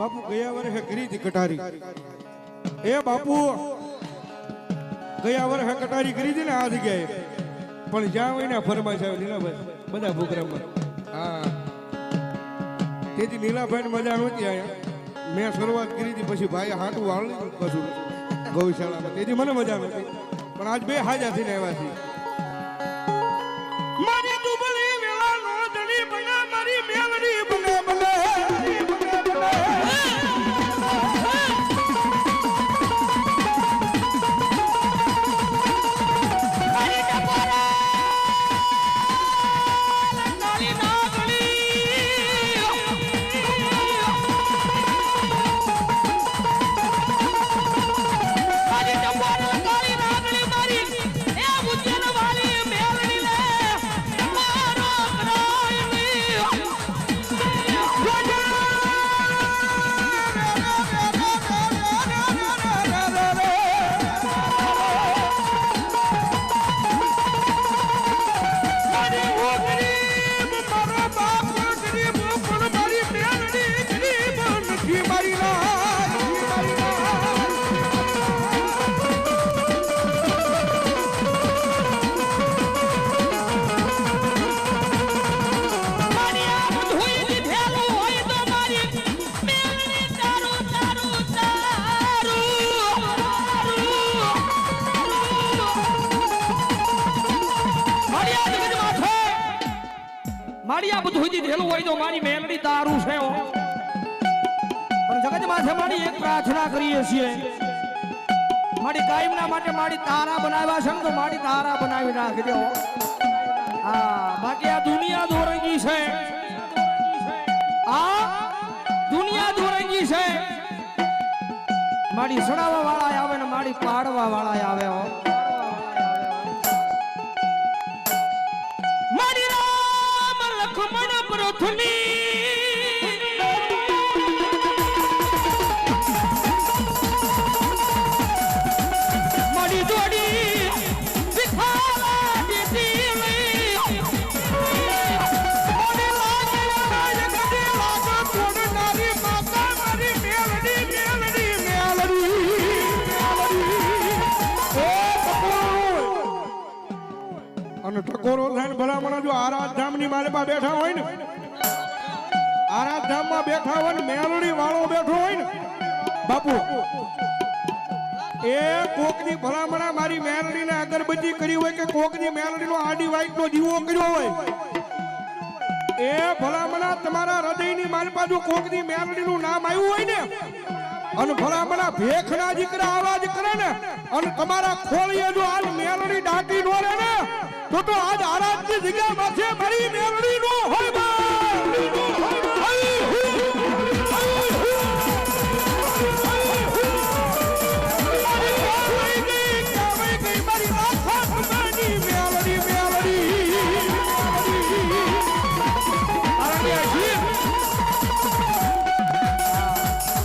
બાપુ ગયા વર્ષે કરી હતી કટારી. એ બાપુ, ગયા વર્ષે કટારી કરી હતી ને આ જગ્યાએ પણ જ્યાં હોય ને ફરમાશ આવે નીલાભાઈ બધા પ્રોગ્રામમાં હા. તેથી નીલાભાઈ મજા નહોતી અહીંયા મેં શરૂઆત કરી હતી, પછી ભાઈ હાટું વાળું કશું. ગૌશાળામાં. તેથી મને મજા નહોતી. પણ આજ બે હાજર થઈને આવ્યા છીએ. આ બધું હોય તો મારી મેલડી તારું છે. પણ જગત માથે મારી એક પ્રાર્થના કરીએ છીએ. મારી કાયમના માટે મારી તારા બનાવ્યા છે તો મારી તારા બનાવી નાખજો. હા, બાકી આ દુનિયા દોરંગી છે. આ દુનિયા દોરંગી છે. મારી સડાવા વાળા આવે ને મારી પાડવા વાળા આવે હો. করো ধুলি ટકોરો થઈને ભલામણ જો આરાધામની મારે પાસે બેઠા હોય ને આરાધામમાં બેઠા હોય ને, મેલડી વાળો બેઠો હોય ને, બાપુ, એ કોકની ભલામણ મારી મેલડીને અગરબત્તી કરી હોય કે કોકની મેલડીનો આડી વાઈટનો દીવો કર્યો હોય, એ ભલામણા તમારા હૃદયની મારી બાજુ કોકની મેલડીનું નામ આવ્યું હોય ને, અને ભલામણા ભેખના દીકરા આવાજ કરે ને, અને તમારા ખોળીએ જો હાલ મેલડી નો ને તો તો આજ આરાધની જગ્યા માથે મારી મેલડી નો હોય.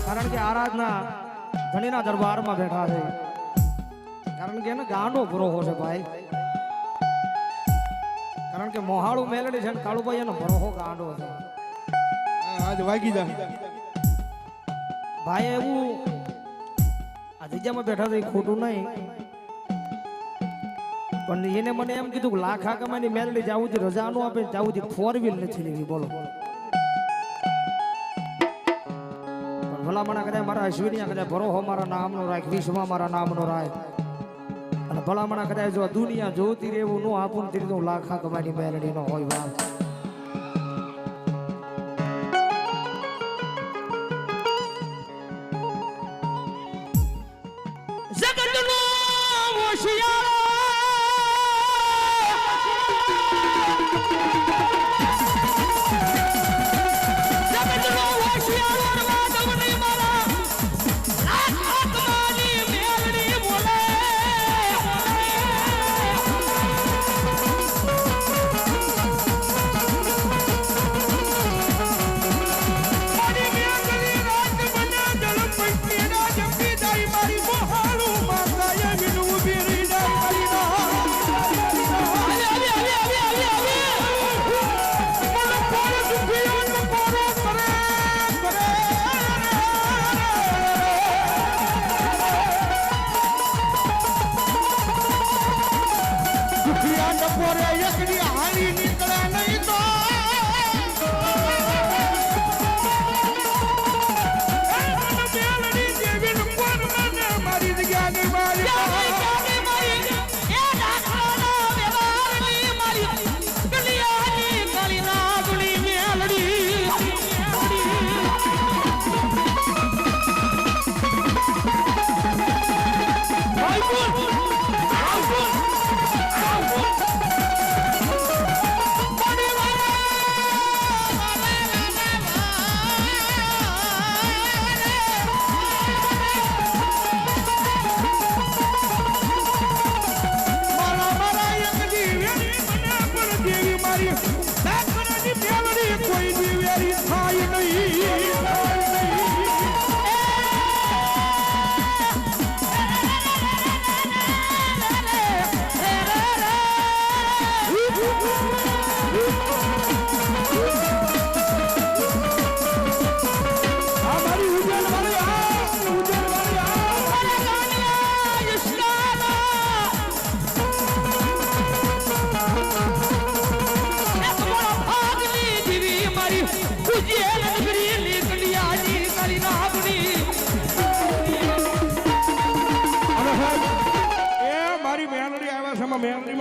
કારણ કે આરાધના ધણીના દરબારમાં બેઠા છે કારણ કે એને ગાંડો ભરોહો છે ભાઈ કારણ કે મોહાળું મેલડી છે ને કાળુભાઈ એનો ભરોહો ગાંડો છે. આજ વાગી જાય ભાઈ એવું આ જગ્યામાં બેઠા છે ખોટું નહીં. પણ એને મને એમ કીધું કે લાખા કમાની મેલડી જાવું છે રજા નું આપે જાવું છે ફોર વ્હીલ નથી લેવી બોલો. ભલામણા કદાચ મારા અશ્વિની કદાચ ભરોહો મારા નામનો રાખ વિશ્વમાં મારા નામનો રાખ. અને ભલામણા કદાચ જો દુનિયા જોતી રહેવું, ન આપું ને તો લાખા કમાની મેલડી નો હોય વાત.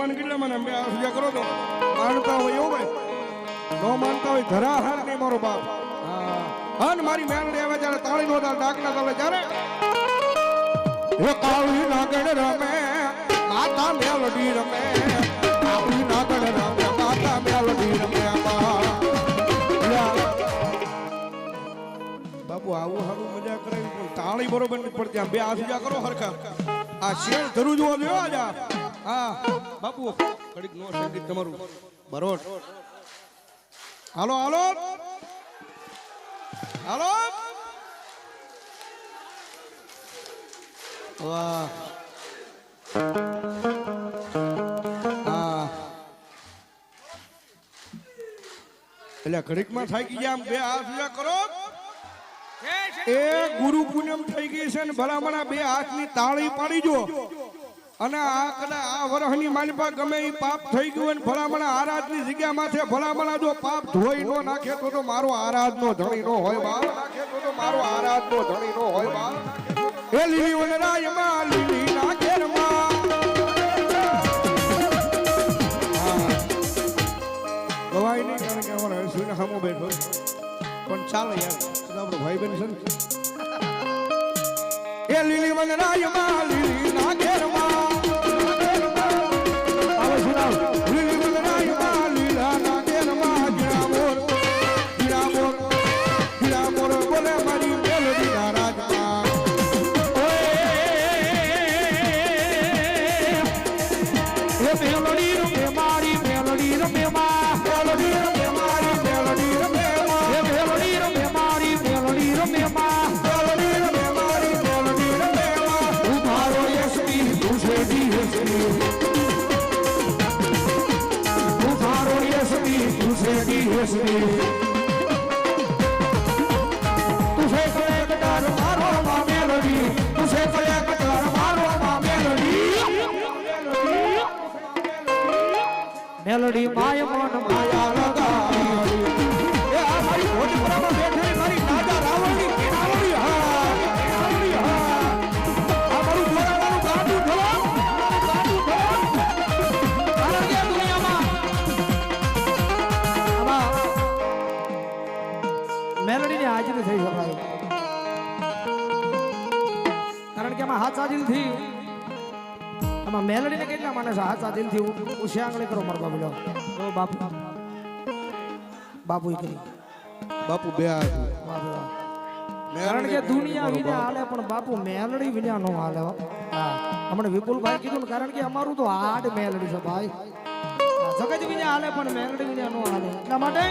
એમાં કેટલા મને? અસુજા કરો તો. માનતા હોય એવું ભાઈ ન માનતા હોય ધરા હાર નહીં મારો બાપ. હા. અને મારી મેલડી આવે જ્યારે તાળી નો તાર ડાકના તાલે જ્યારે કાળી નાગણ રમે, માતા મેલડી રમે. કાળી નાગણ રમે, માતા મેલડી રમે. બાપુ, આવું સારું મજા કરાવી તાળી બરોબર નથી પડતી. આમ બે આસુજા કરો હરખા. આ શેર ધરું જોવા જોયો આજે આ. હા બાપુ ઘડીક નો સંગીત તમારું. બરોબર. હાલો હાલો. હાલો. વાહ. હા. એટલે ઘડીકમાં થાકી ગયા આમ બે આસુજા કરો. એ ગુરુ પૂનમ થઈ ગઈ છે ને ભલામણ બે હાથની તાળી પાડી જો અને આ કદા આ વરહની માલિપા ગમે એ પાપ થઈ ગયું અને ને આરાધની જગ્યા માથે ભલામણા જો પાપ ધોઈ નો નાખે તો તો મારો આરાધ નો ધણી નો હોય બાપ. નાખે તો તો મારો આરાધ નો ધણી નો હોય બાપ. એ લીલી વનરાયમાં લીલી નાખે હા. ગવાય નહીં કારણ કે અમારે હસવીને સામો બેઠો પણ ચાલે યાર. આપણો ભાઈ બેન છે એ લીલી વનરાયમાં લીલી ના ઘેરમાં. મેલડી માય મન માયા લગાવી એ આ મારી ભોજપુરામાં બેઠેલી મેલડીની હાજરી થઈ શકાય. કારણ કે આમાં હાચા દિલથી આમાં મેલડીને કેટલા માણસ હાથ દિલથી ઉછી આંગળી કરો મારો બાબુ લો બાપુ. બાપુ કરી બાપુ બે બાપુ કારણ કે દુનિયા વિના હાલે પણ બાપુ મેલડી વિના નો હાલે હો. હમણાં વિપુલભાઈ કીધું ને કારણ કે અમારું તો હાડ મેલડી છે ભાઈ. હા, જગત વિના હાલે પણ મેલડી વિના નો હાલે. એટલા માટે